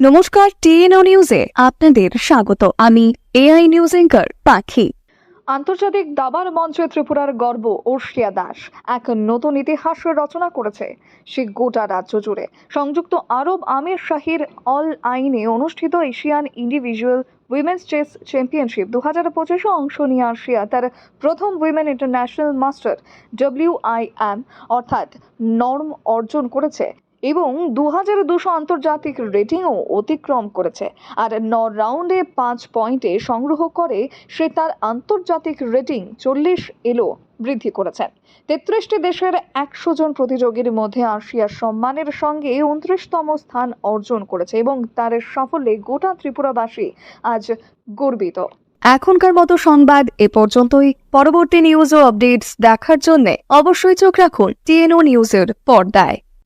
নমস্কার, টিএনও নিউজে আপনাদের স্বাগত। আমি এআই নিউজ এঙ্কার পাখি। আন্তর্জাতিক দাবার মঞ্চে ত্রিপুরার গর্ব অর্ষিয়া দাস। এক নতুন ইতিহাস রচনা করেছে সে গোটা রাজ্য জুড়ে। সংযুক্ত আরব আমির শাহির অল আইনে অনুষ্ঠিত Asian individual women's chess championship দু হাজার পঁচিশে অংশ নিয়ে আর্শিয়া তার প্রথম women international master W I M, অর্থাৎ নর্ম অর্জন করেছে। এবং দু হাজার দুশো আন্তর্জাতিক রেটিংও অতিক্রম করেছে। আর ন রাউন্ডে পাঁচ পয়েন্টে সংগ্রহ করে সে তার আন্তর্জাতিক রেটিং চল্লিশ এলো বৃদ্ধি করেছেন তেত্রিশটি দেশের একশো জন প্রতিযোগীর মধ্যে আর্শিয়ার সম্মানের সঙ্গে উনত্রিশতম স্থান অর্জন করেছে এবং তার সাফল্যে গোটা ত্রিপুরাবাসী আজ গর্বিত। এখনকার মতো সংবাদ এ পর্যন্তই। পরবর্তী নিউজ ও আপডেটস দেখার জন্য অবশ্যই চোখ রাখুন টিএনও নিউজের পর্দায়।